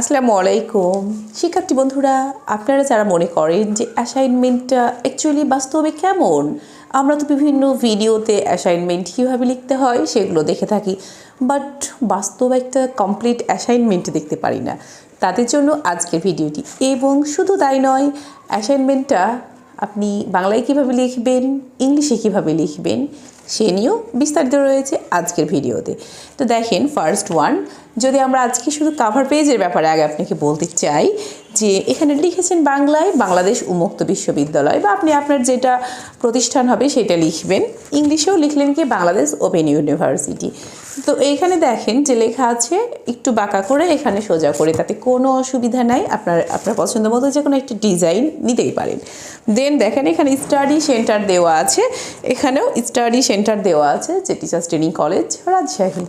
আসসালামু আলাইকুম। শিক্ষার্থী বন্ধুরা, আপনারা যারা মনে করেন যে অ্যাসাইনমেন্টটা অ্যাকচুয়ালি বাস্তবে কেমন, আমরা তো বিভিন্ন ভিডিওতে অ্যাসাইনমেন্ট কীভাবে লিখতে হয় সেগুলো দেখে থাকি বাট বাস্তব একটা কমপ্লিট অ্যাসাইনমেন্ট দেখতে পারি না। তাদের জন্য আজকের ভিডিওটি। এবং শুধু তাই নয় অ্যাসাইনমেন্টটা আপনি বাংলায় কীভাবে লিখবেন, ইংলিশে কীভাবে লিখবেন সে নিয়েও বিস্তারিত রয়েছে আজকের ভিডিওতে। তো দেখেন ফার্স্ট ওয়ান যদি আমরা আজকে শুধু কাভার পেজের ব্যাপারে আগে আপনাকে বলতে চাই যে এখানে লিখেছেন বাংলায় বাংলাদেশ উন্মুক্ত বিশ্ববিদ্যালয় বা আপনি আপনার যেটা প্রতিষ্ঠান হবে সেটা লিখবেন। ইংলিশেও লিখলেন কি বাংলাদেশ ওপেন ইউনিভার্সিটি। তো এইখানে দেখেন যে লেখা আছে, একটু বাঁকা করে এখানে সোজা করে, তাতে কোনো অসুবিধা নাই, আপনার আপনার পছন্দ মতো যে কোনো একটা ডিজাইন নিতেই পারেন। দেন দেখেন এখানে স্টাডি সেন্টার দেওয়া আছে, এখানেও স্টাডি সেন্টার দেওয়া আছে, যে টিচার্স ট্রেনিং কলেজ রাজশাহী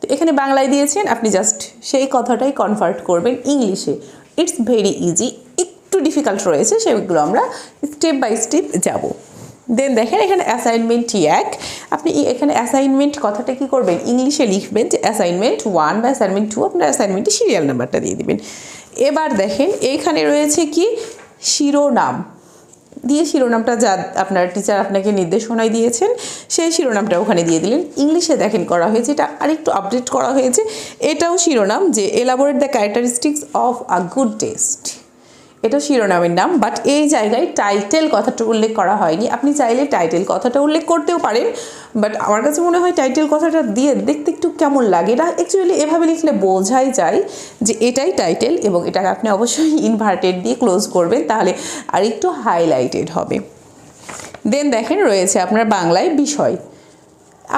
তো এখানে বাংলায় দিয়েছেন, আপনি জাস্ট সেই কথাটাই কনভার্ট করবেন ইংলিশে। ইটস ভেরি ইজি একটু ডিফিকাল্ট রয়েছে, সেগুলো আমরা স্টেপ বাই স্টেপ যাব। দেন দেখেন, এখানে অ্যাসাইনমেন্টই এক। আপনি এখানে অ্যাসাইনমেন্ট কথাটা কি করবেন? ইংলিশে লিখবেন যে অ্যাসাইনমেন্ট ওয়ান বা অ্যাসাইনমেন্ট টু আপনার অ্যাসাইনমেন্টে সিরিয়াল নাম্বারটা দিয়ে দেবেন। এবার দেখেন এইখানে রয়েছে কি? শিরোনাম। দিয়ে শিরোনামটা যা আপনার টিচার আপনাকে নির্দেশনায় দিয়েছেন, সেই শিরোনামটা ওখানে দিয়ে দিলেন। ইংলিশে দেখেন করা হয়েছে, এটা আরেকটু আপডেট করা হয়েছে। এটাও শিরোনাম যে elaborate the characteristics of a good test এটা শিরোনামের নাম বাট এই জায়গায় টাইটেল কথাটা উল্লেখ করা হয়নি। আপনি চাইলে টাইটেল কথাটা উল্লেখ করতেও পারেন বাট আমার কাছে মনে হয় টাইটেল কথাটা দিয়ে দেখতে কেমন লাগে? এটা অ্যাকচুয়ালি এভাবে লিখলে বোঝাই যায় যে এটাই টাইটেল এবং এটাকে আপনি অবশ্যই ইনভার্টেড দিয়ে ক্লোজ করবেন, তাহলে আর একটু হাইলাইটেড হবে। দেন দেখেন রয়েছে আপনার বাংলায় বিষয়।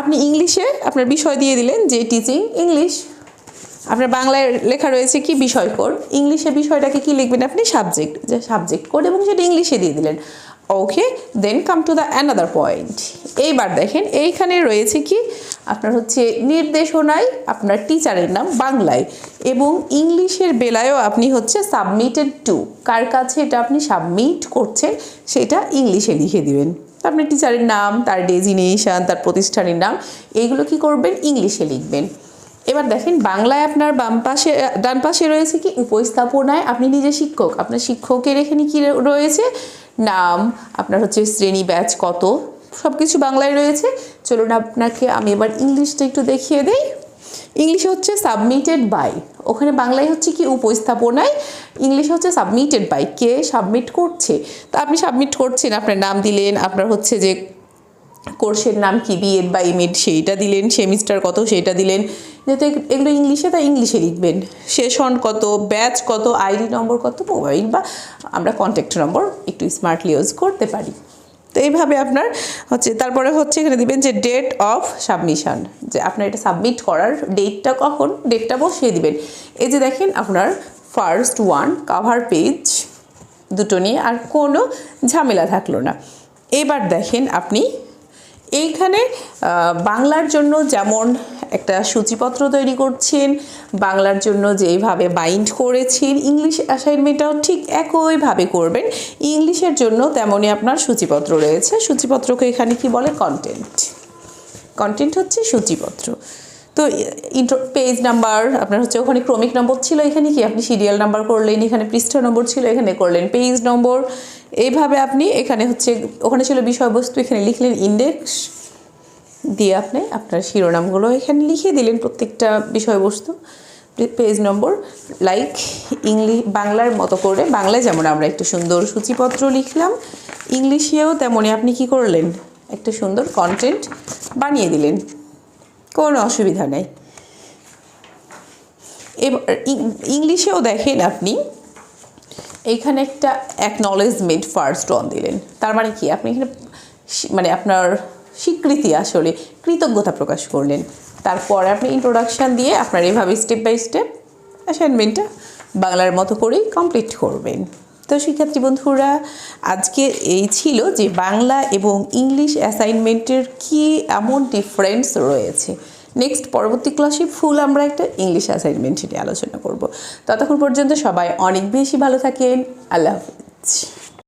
আপনি ইংলিশে আপনার বিষয় দিয়ে দিলেন যে টিচিং ইংলিশ আপনার বাংলায় লেখা রয়েছে কি বিষয় কোড ইংলিশে বিষয়টাকে কি লিখবেন আপনি? সাবজেক্ট যে সাবজেক্ট কোড এবং সেটা ইংলিশে দিয়ে দিলেন। Okay then come to the another point এইবার দেখেন, এইখানে রয়েছে কি আপনার হচ্ছে নির্দেশনায় আপনার টিচারের নাম বাংলায় এবং ইংলিশের বেলায়ও আপনি হচ্ছে সাবমিটেড টু কার কাছে এটা আপনি সাবমিট করছেন সেটা ইংলিশে লিখে দিবেন। আপনার টিচারের নাম, তার ডেজিনেশন তার প্রতিষ্ঠানের নাম, এইগুলো কি করবেন? ইংলিশে লিখবেন। এবার দেখেন, বাংলায় আপনার বাম পাশে ডান পাশে রয়েছে কি? উপস্থাপনায় আপনি নিজে শিক্ষক। আপনার শিক্ষকের এখানে কি রয়েছে? নাম, আপনার হচ্ছে শ্রেণি ব্যাচ কত? সব কিছু বাংলায় রয়েছে। চলুন আপনাকে আমি এবার ইংলিশটা একটু দেখিয়ে দেই। ইংলিশে হচ্ছে সাবমিটেড বাই। ওখানে বাংলায় হচ্ছে কি উপস্থাপনায় ইংলিশে হচ্ছে সাবমিটেড বাই। কে সাবমিট করছে? তা আপনি সাবমিট করছেন, আপনার নাম দিলেন, আপনার হচ্ছে যে কোর্সের নাম কি বিএড বা এমএড সেইটা দিলেন, সেমিস্টার কত সেইটা দিলেন। যেহেতু এগুলো ইংলিশে, তাই ইংলিশে লিখবেন। সেশন কত, ব্যাচ কত, আইডি নম্বর কত, মোবাইল বা আমরা কন্ট্যাক্ট নম্বর একটু স্মার্টলি ইউজ করতে পারি। তো এইভাবে আপনার হচ্ছে, তারপরে হচ্ছে এখানে দিবেন যে ডেট অফ সাবমিশন যে আপনার এটা সাবমিট করার ডেটটা কখন? ডেটটা বসিয়ে দিবেন। এই যে দেখেন আপনার ফার্স্ট ওয়ান কাভার পেজ দুটো নিয়ে আর কোনো ঝামেলা থাকল না। এবার দেখেন আপনি এইখানে বাংলার জন্য যেমন একটা সূচিপত্র তৈরি করছেন, বাংলার জন্য যেইভাবে বাইন্ড করেছেন ইংলিশ অ্যাসাইনমেন্টটাও ঠিক একইভাবে করবেন ইংলিশের জন্য তেমনই আপনার সূচিপত্র রয়েছে। সূচিপত্রকে এখানে কি বলে? কন্টেন্ট কন্টেন্ট হচ্ছে সূচিপত্র। তো ইন্ট্রো পেজ নাম্বার আপনার হচ্ছে ওখানে ক্রমিক নম্বর ছিল এখানে কি? আপনি সিরিয়াল নাম্বার করলেন, এখানে পৃষ্ঠা নম্বর ছিল, এখানে করলেন পেজ নম্বর এইভাবে আপনি এখানে হচ্ছে, ওখানে ছিল বিষয়বস্তু, এখানে লিখলেন ইন্ডেক্স দিয়ে আপনি আপনার শিরোনামগুলো এখানে লিখে দিলেন প্রত্যেকটা বিষয়বস্তু পেজ নম্বর লাইক ইংলিশ বাংলার মতো করে, বাংলায় যেমন আমরা একটু সুন্দর সূচিপত্র লিখলাম, ইংলিশেও তেমনই আপনি কি করলেন? একটা সুন্দর কন্টেন্ট বানিয়ে দিলেন। কোনো অসুবিধা নেই। এবার ইংলিশেও দেখেন আপনি এইখানে একটা অ্যাকনলেজমেন্ট ফার্স্ট অন দিলেন। তার মানে কি? আপনি এখানে মানে আপনার স্বীকৃতি আসলে কৃতজ্ঞতা প্রকাশ করলেন। তারপরে আপনি ইন্ট্রোডাকশান দিয়ে আপনার এভাবে স্টেপ বাই স্টেপ অ্যাসাইনমেন্টটা বাংলার মতো করেই কমপ্লিট করবেন। তো শিক্ষার্থী বন্ধুরা, আজকে এই ছিল যে বাংলা এবং ইংলিশ অ্যাসাইনমেন্টের কি এমন ডিফারেন্স রয়েছে। নেক্সট পরবর্তী ক্লাসে ফুল আমরা একটা ইংলিশ অ্যাসাইনমেন্ট নিয়ে আলোচনা করব। ততক্ষণ পর্যন্ত সবাই অনেক বেশি ভালো থাকেন। আল্লাহ হাফিজ।